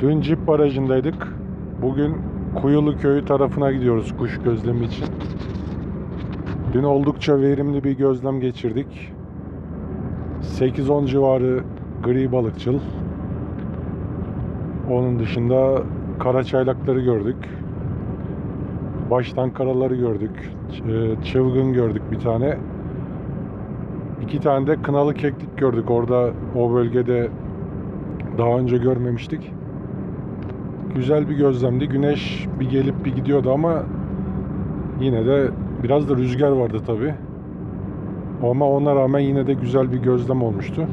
Dün Cip Barajı'ndaydık. Bugün Kuyulu Köyü tarafına gidiyoruz kuş gözlemi için. Dün oldukça verimli bir gözlem geçirdik. 8-10 civarı gri balıkçıl. Onun dışında kara çaylakları gördük. Baştan karaları gördük. Ç- Çılgın gördük bir tane. İki tane de kınalı keklik gördük. Orada o bölgede daha önce görmemiştik. Güzel bir gözlemdi. Güneş bir gelip bir gidiyordu ama yine de biraz da rüzgar vardı tabi. Ama ona rağmen yine de güzel bir gözlem olmuştu.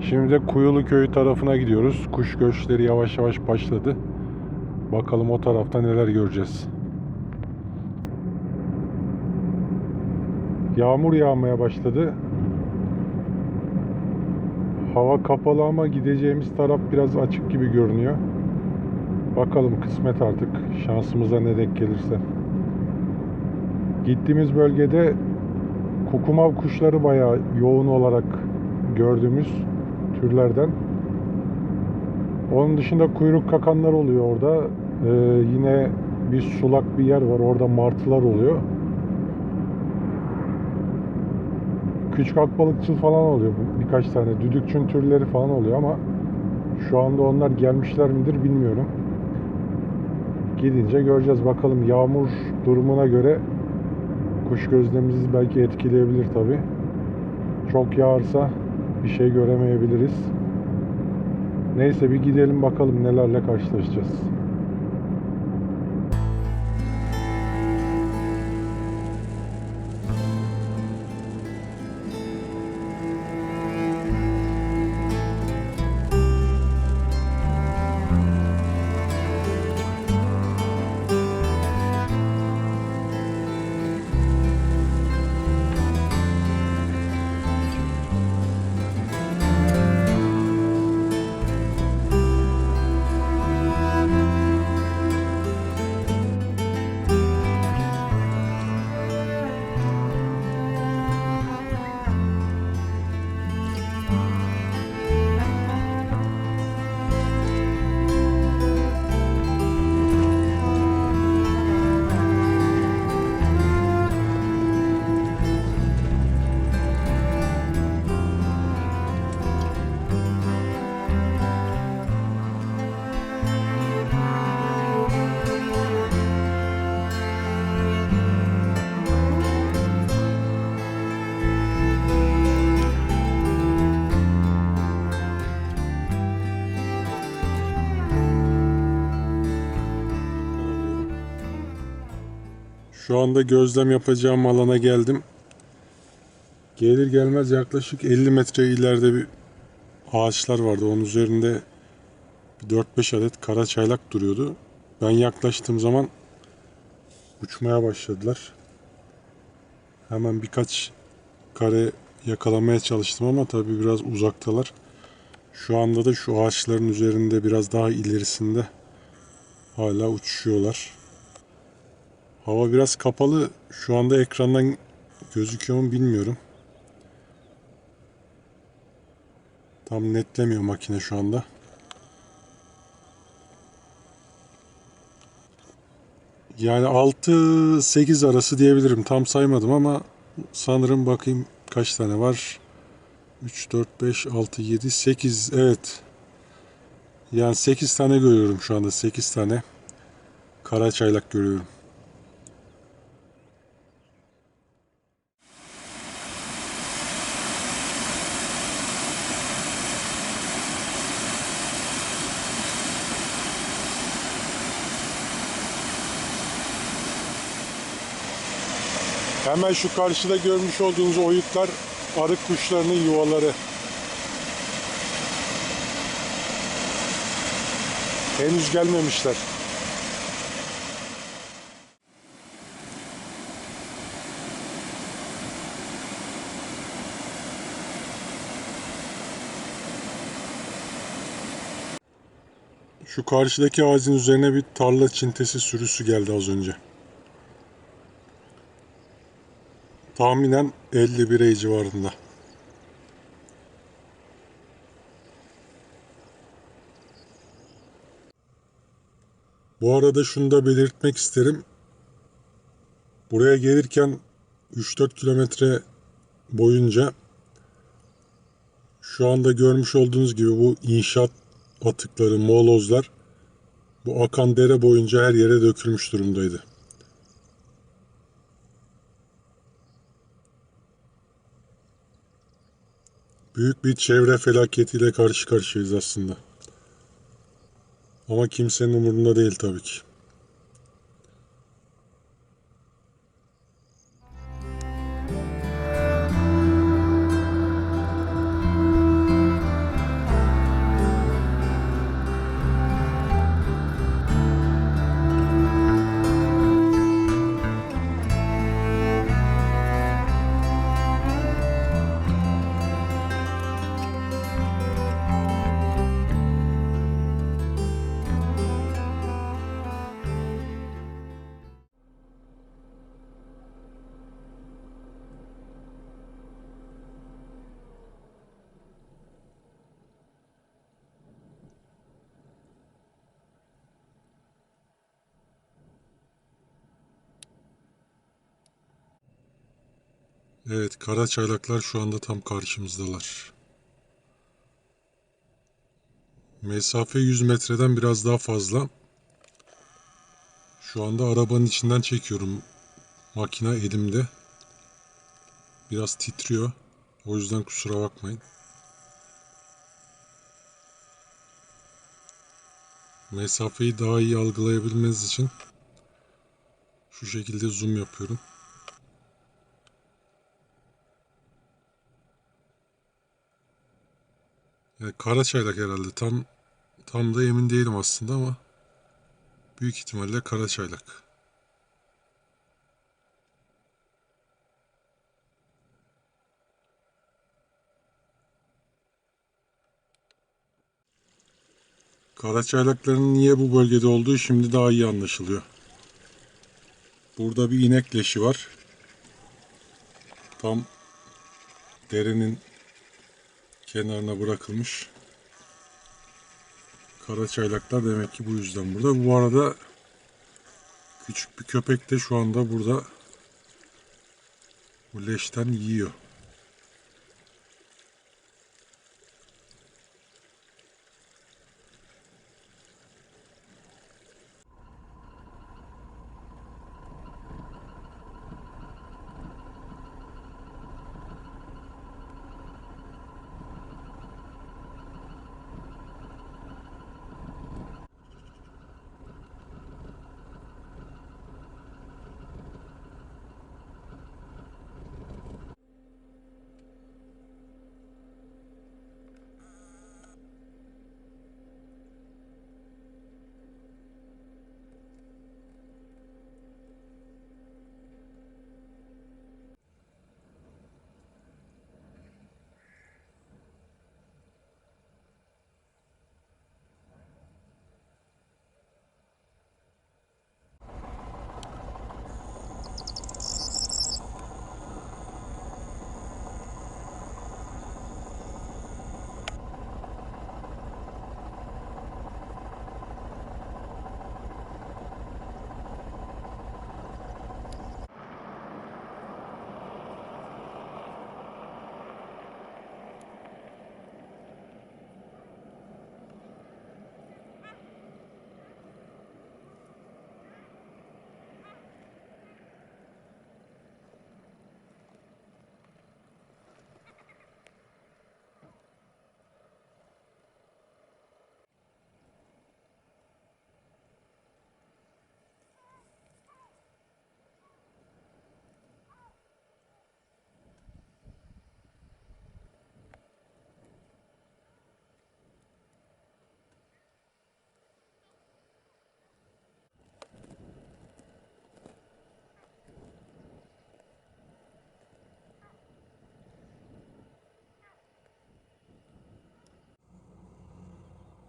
Şimdi de Kuyulu Köyü tarafına gidiyoruz. Kuş göçleri yavaş yavaş başladı. Bakalım o tarafta neler göreceğiz. Yağmur yağmaya başladı. Hava kapalı ama gideceğimiz taraf biraz açık gibi görünüyor. Bakalım kısmet artık. Şansımıza ne denk gelirse. Gittiğimiz bölgede kukumav kuşları bayağı yoğun olarak gördüğümüz türlerden. Onun dışında kuyruk kakanlar oluyor orada. Ee, yine bir sulak bir yer var. Orada martılar oluyor. Küçük akbalıkçıl falan oluyor birkaç tane. Düdükçün türleri falan oluyor ama şu anda onlar gelmişler midir bilmiyorum. Gidince göreceğiz bakalım yağmur durumuna göre kuş gözlemimizi belki etkileyebilir tabi. Çok yağarsa bir şey göremeyebiliriz. Neyse bir gidelim bakalım nelerle karşılaşacağız. Şu anda gözlem yapacağım alana geldim. Gelir gelmez yaklaşık 50 metre ileride bir ağaçlar vardı. Onun üzerinde bir 4-5 adet kara çaylak duruyordu. Ben yaklaştığım zaman uçmaya başladılar. Hemen birkaç kare yakalamaya çalıştım ama tabii biraz uzaktalar. Şu anda da şu ağaçların üzerinde biraz daha ilerisinde hala uçuşuyorlar. Hava biraz kapalı. Şu anda ekrandan gözüküyor mu bilmiyorum. Tam netlemiyor makine şu anda. Yani 6-8 arası diyebilirim. Tam saymadım ama sanırım bakayım kaç tane var. 3, 4, 5, 6, 7, 8. Evet. Yani 8 tane görüyorum şu anda. 8 tane kara çaylak görüyorum. Hemen şu karşıda görmüş olduğunuz oyuklar arık kuşlarının yuvaları. Henüz gelmemişler. Şu karşıdaki ağacın üzerine bir tarla çintesi sürüsü geldi az önce. tahminen 51'e civarında. Bu arada şunu da belirtmek isterim. Buraya gelirken 3-4 kilometre boyunca şu anda görmüş olduğunuz gibi bu inşaat atıkları, molozlar bu akan dere boyunca her yere dökülmüş durumdaydı. Büyük bir çevre felaketiyle karşı karşıyayız aslında. Ama kimsenin umurunda değil tabii ki. Evet, kara çaylaklar şu anda tam karşımızdalar. Mesafe 100 metreden biraz daha fazla. Şu anda arabanın içinden çekiyorum. Makine elimde. Biraz titriyor. O yüzden kusura bakmayın. Mesafeyi daha iyi algılayabilmeniz için şu şekilde zoom yapıyorum. Yani kara çaylak herhalde. Tam tam da emin değilim aslında ama büyük ihtimalle kara çaylak. Kara çaylakların niye bu bölgede olduğu şimdi daha iyi anlaşılıyor. Burada bir inek leşi var. Tam derenin kenarına bırakılmış. Kara çaylaklar demek ki bu yüzden burada. Bu arada küçük bir köpek de şu anda burada bu leşten yiyor.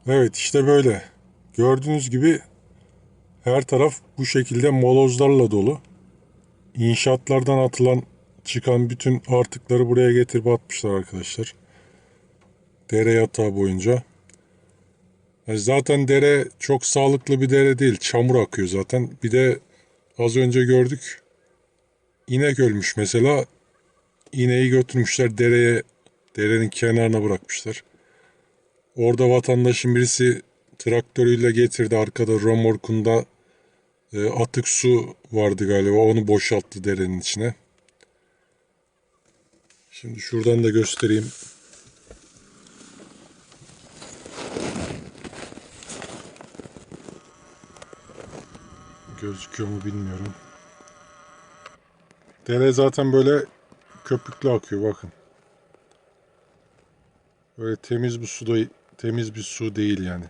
Evet işte böyle. Gördüğünüz gibi her taraf bu şekilde molozlarla dolu. İnşaatlardan atılan çıkan bütün artıkları buraya getirip atmışlar arkadaşlar. Dere yatağı boyunca. Yani zaten dere çok sağlıklı bir dere değil. Çamur akıyor zaten. Bir de az önce gördük. İnek ölmüş mesela. İneği götürmüşler dereye, derenin kenarına bırakmışlar. Orada vatandaşın birisi traktörüyle getirdi. Arkada romorkunda e, atık su vardı galiba. Onu boşalttı derenin içine. Şimdi şuradan da göstereyim. Gözüküyor mu bilmiyorum. Dere zaten böyle köpüklü akıyor bakın. Böyle temiz bir su da temiz bir su değil yani.